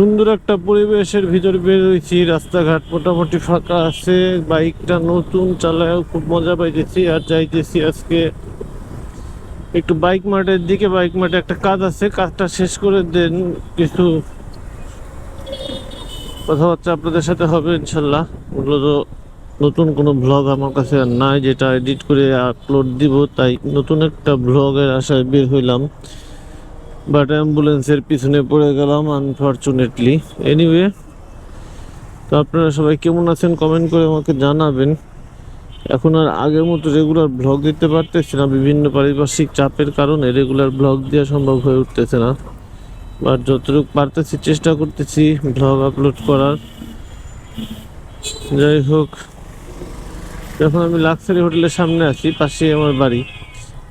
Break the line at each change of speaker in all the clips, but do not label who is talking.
সুন্দর একটা পরিবেশের ভিতর বের হয়েছি, রাস্তাঘাট মোটামুটি ফাঁকা আছে, বাইকটা নতুন চালায় খুব মজা পাইতেছি আর যাইতেছি আজকে। একটু বাইক মাঠের দিকে, বাইক মাঠে একটা কাজ আছে, কাজটা শেষ করে দেন কিছু কথাবার্তা আপনাদের সাথে হবে ইনশাল্লাহ। মূলত নতুন কোনো ব্লগ আমার কাছে আর নাই, যেটা এডিট করে আপলোড দিব, তাই নতুন একটা ব্লগের আশায় বের হইলাম। বাট অ্যাম্বুলেন্সের পিছনে পড়ে গেলাম আনফর্চুনেটলি এনিওয়ে তো আপনারা সবাই কেমন আছেন কমেন্ট করে আমাকে জানাবেন। এখন আর আগের মতো রেগুলার ব্লগ দিতে পারতেছি না, বিভিন্ন পারিপার্শ্বিক চাপের কারণে রেগুলার ব্লগ দেওয়া সম্ভব হয়ে উঠতেছে না। বাট যতটুকু পারতেছি, চেষ্টা করতেছি ব্লগ আপলোড করার। যাই হোক, এখন আমি লাক্সারি হোটেলের সামনে আছি, পাশেই আমার বাড়ি।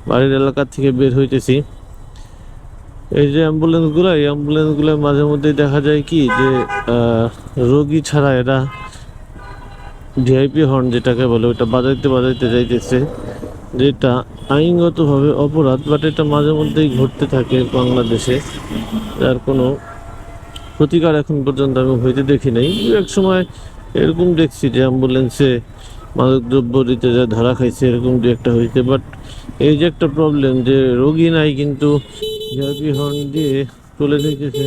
বাড়ির এলাকা থেকে বের হইতেছি। এই যে অ্যাম্বুলেন্সগুলো এই অ্যাম্বুলেন্সগুলো মাঝে মধ্যে দেখা যায় কি যে রোগী ছাড়া এরা ভিআইপি হর্ন যেটাকে বলে, ওটা বাজাইতে বাজাইতে যাইতেছে। যেটা আইনগতভাবে অপরাধ, বাট এটা মাঝে মধ্যেই ঘটতে থাকে বাংলাদেশে। যার কোনো প্রতিকার এখন পর্যন্ত আমি হইতে দেখি নাই। এক সময় এরকম দেখছি যে অ্যাম্বুলেন্সে মাদক দ্রব্য দিতে যা ধরা খাইছে, এরকম দু একটা হয়েছে বাট এই যে একটা প্রবলেম যে রোগী নাই কিন্তু ভিআইপি হর্ন দিয়ে চলে যেতেছে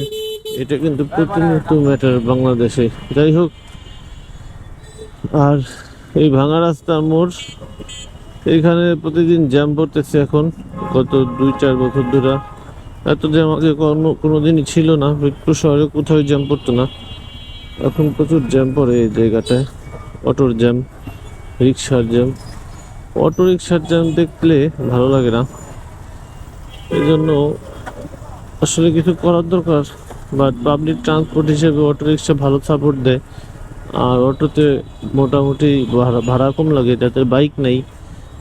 এটা কিন্তু প্রতিনিয়ত ম্যাটার বাংলাদেশে। যাই হোক, আর এই ভাঙা রাস্তার মোড় এইখানে প্রতিদিন জ্যাম পড়তেছে এখন, গত দুই, চার বছর ধরে। এত জ্যাম আগে কোনো, কোনোদিনই ছিল না মিরপুর শহরে কোথাও জ্যাম পড়তো না। এখন প্রচুর জ্যাম পড়ে এই জায়গাটায়, অটোর জ্যাম রিক্সার জ্যাম অটো রিক্সার জ্যাম দেখলে ভালো লাগে না। এই জন্য আসলে কিছু করার দরকার বাট পাবলিক ট্রান্সপোর্ট হিসেবে অটো রিক্সা ভালো সাপোর্ট দেয়। আর অটোতে মোটামুটি ভাড়া ভাড়া কম লাগে যাদের বাইক নেই,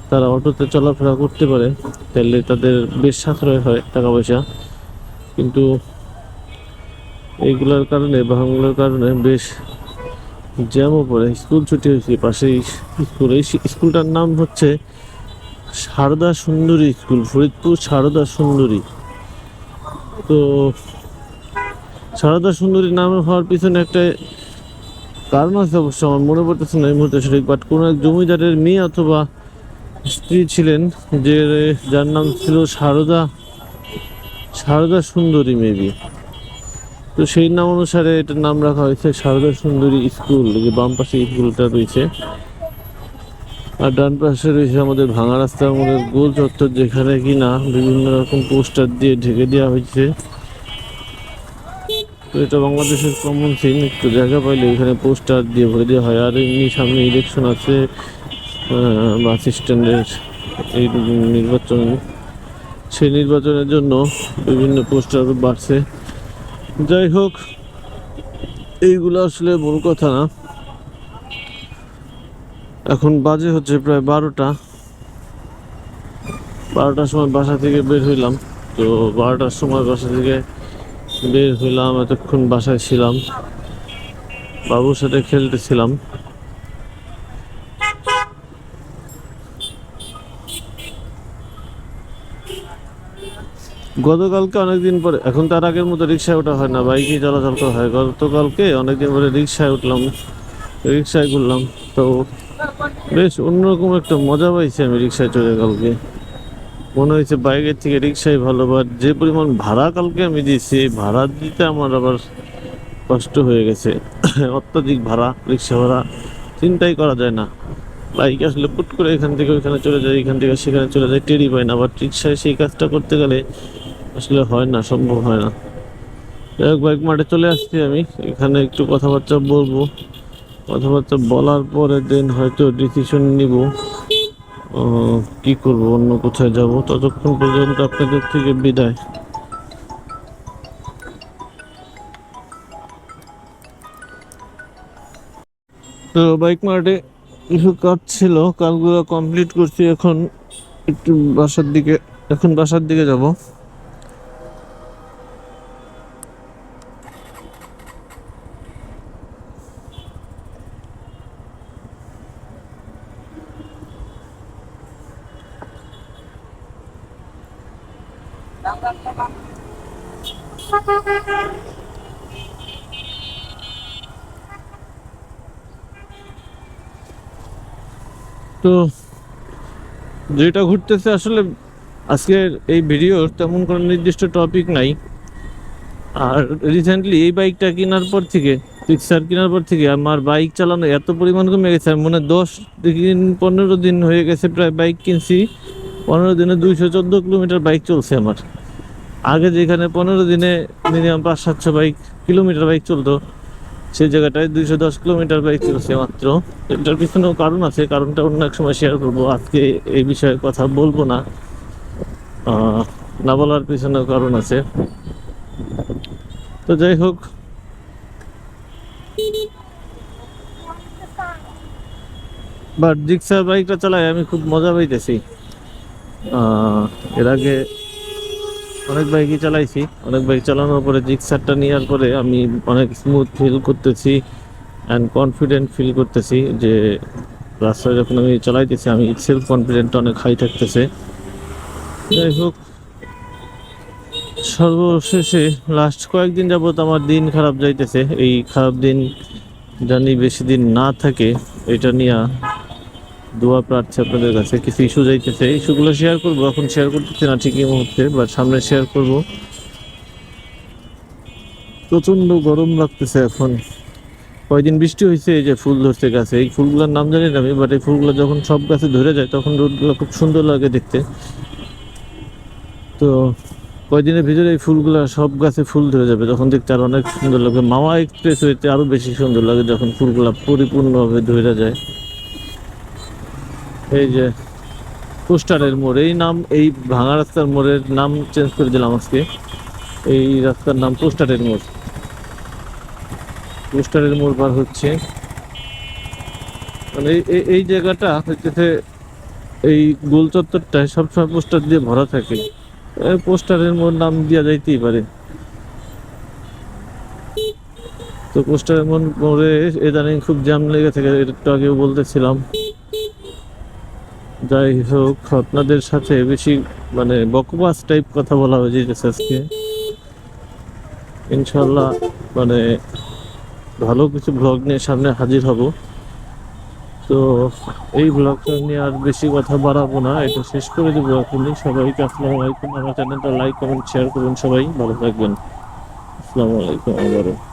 তারা অটোতে চলাফেরা করতে পারে, তাহলে তাদের বেশ সাশ্রয় হয় টাকা পয়সা। কিন্তু এইগুলোর কারণে, বাহনগুলোর কারণে বেশ জ্যামও পড়ে। স্কুল ছুটি হয়েছে, পাশেই স্কুল এই স্কুলটার নাম হচ্ছে সারদা সুন্দরী স্কুল, ফরিদপুর সারদা সুন্দরী। তো সারদা সুন্দরী নাম হওয়ার পিছনে একটা কারণ আছে অবশ্য, আমার মনে পড়তেছে না এই মুহূর্তে সঠিক বাট কোনো এক জমিদারের মেয়ে অথবা স্ত্রী ছিলেন যে, যার নাম ছিল সারদা সারদা সুন্দরী মেবি তো সেই নাম অনুসারে এটার নাম রাখা হয়েছে সারদা সুন্দরী স্কুল যে বাম পাশে স্কুলটা রয়েছে। আর ডান পাশে রয়েছে আমাদের ভাঙা রাস্তার আমাদের গোল চত্বর যেখানে কিনা বিভিন্ন রকম পোস্টার দিয়ে ঢেকে দেওয়া হয়েছে। তো এটা বাংলাদেশের কমন সিন একটু জায়গা পাইলে এখানে পোস্টার দিয়ে ভরে দেওয়া হয়। আর এমনি সামনে ইলেকশন আছে বাস স্ট্যান্ডের এই নির্বাচন। সেই নির্বাচনের জন্য বিভিন্ন পোস্টার বাড়ছে। যাই হোক, এইগুলো আসলে মূল কথা না। এখন বাজে হচ্ছে প্রায় বারোটা। বারোটার সময় বাসা থেকে বের হইলাম। তো বারোটার সময় বাসা থেকে বের হইলাম, এতক্ষণ বাসায় ছিলাম। বাবুর সাথে খেলতেছিলাম। গতকালকে অনেকদিন পরে, এখন তার আগের মতো রিক্সায় ওঠা হয় না, বাইকে চলাচল করা হয়। গতকালকে অনেকদিন পরে রিক্সায় উঠলাম, রিক্সায় ঘুরলাম। তো বেশ, অন্যরকম একটা মজা পাইছি আমি রিক্সায় চলে কালকে। মনে হয়েছে বাইকের থেকে রিক্সায় ভালো বাট যে পরিমাণ ভাড়া কালকে আমি দিয়েছি, এই ভাড়া দিতে আমার আবার কষ্ট হয়ে গেছে। অত্যাধিক ভাড়া রিক্সা ভাড়া, চিন্তাই করা যায় না। বাইক আসলে পুট করে এখান থেকে ওইখানে চলে যায়, এখান থেকে সেখানে চলে যায় টেরি পায় না। বাট রিক্সায় সেই কাজটা করতে গেলে আসলে হয় না, সম্ভব হয় না। যাই হোক, বাইক মাঠে চলে আসছি আমি। এখানে একটু কথাবার্তা বলব। কথাবার্তা বলার পরে দেন হয়তো ডিসিশন নিব। কি করব, অন্য কোথায় যাব? ততক্ষণ পর্যন্ত আপনাদের থেকে বিদায়। তো, বাইক মার্টে কিছু কাজ ছিল, কাজগুলো কমপ্লিট করছি। এখন একটু বাসার দিকে, এখন বাসার দিকে যাব। তো যেটা ঘুরতেছে আসলে আজকের এই ভিডিওর তেমন কোনো নির্দিষ্ট টপিক নাই। আর রিসেন্টলি এই বাইকটা কেনার পর থেকে পিক্সার কেনার পর থেকে আমার বাইক চালানো এত পরিমাণ কমে গেছে মনে দশ দিন, পনেরো দিন হয়ে গেছে প্রায় বাইক কিনছি। পনেরো দিনে দুইশো চোদ্দ কিলোমিটার বাইক চলছে আমার। আগে যেখানে পনেরো দিনে মিনিমাম পাঁচ সাতশো বাইক কিলোমিটার বাইক চলতো, সেই জায়গাটায় দুইশো দশ কিলোমিটার বাইক চলছে মাত্র। এটার পিছনেও কারণ আছে, কারণটা অন্য এক সময় শেয়ার করব। আজকে এই বিষয়ে কথা বলব না। না বলার পিছনেও কারণ আছে। তো যাই হোক। বাট জিক্সার বাইকটা চালাই আমি খুব মজা পাইতেছি। এর আগে অনেক বাইকই চালাইছি। অনেক বাইক চালানোর পরে জিক্সারটা নেওয়ার পরে আমি অনেক স্মুথ ফিল করতেছি অ্যান্ড কনফিডেন্ট ফিল করতেছি যে রাস্তায় যখন আমি চালাইতেছি, আমি সেলফ কনফিডেন্ট অনেক হাই থাকতেছে। যাই হোক, সর্বশেষে লাস্ট কয়েকদিন যাবত আমার দিন খারাপ যাইতেছে। এই খারাপ দিন জানি বেশি দিন না থাকে, এটা নিয়ে দোয়া প্রার্থী আপনাদের কাছে কিছু ইস্যু যাইতেছে, ইস্যুগুলো শেয়ার করব, এখন শেয়ার করতেছি না ঠিক এই মুহূর্তে বা সামনে শেয়ার করব। প্রচণ্ড গরম লাগতেছে এখন। কয়দিন বৃষ্টি হয়েছে এই যে ফুল ধরছে গাছে। এই ফুলগুলোর নাম জানি না আমি বাট এই ফুলগুলো যখন সব গাছে ধরে যায়, তখন রোদগুলো খুব সুন্দর লাগে দেখতে। তো কয়দিনের ভিতরে এই ফুলগুলো সব গাছে ফুল ধরে যাবে, তখন দেখতে আর অনেক সুন্দর লাগে মামা এক্সপ্রেস হইতে আরও বেশি সুন্দর লাগে যখন ফুলগুলো পরিপূর্ণভাবে ধরে যায়। এই যে পোস্টারের মোড়, এই নাম, এই ভাঙা রাস্তার মোড়ের নাম চেঞ্জ করে দিলাম আজকে। এই রাস্তার নাম পোস্টারের মোড়। পোস্টারের মোড় পার হচ্ছে। মানে এই- এই জায়গাটা হচ্ছে এই গোল চত্বরটায় সবসময় পোস্টার দিয়ে ভরা থাকে। পোস্টারের মোড় নাম দেওয়া যাইতেই পারে। তো পোস্টারের মোড় ইদানিং খুব জ্যাম লেগে থাকে একটু আগেও বলতেছিলাম। যাই হোক, আপনাদের সাথে বেশি মানে বকবাস টাইপ কথা বলা হয়ে যেতেছে আজকে ইনশাল্লাহ মানে ভালো কিছু ব্লগ নিয়ে সামনে হাজির হব। তো এই ব্লগটা নিয়ে আর বেশি কথা বাড়াবো না, এটা শেষ করে দেবো এখনই। সবাইকে আসসালামু আলাইকুম। আমার চ্যানেলটা লাইক কমেন্ট শেয়ার করুন সবাই। ভালো থাকবেন। আসসালামু আলাইকুম, আবারও।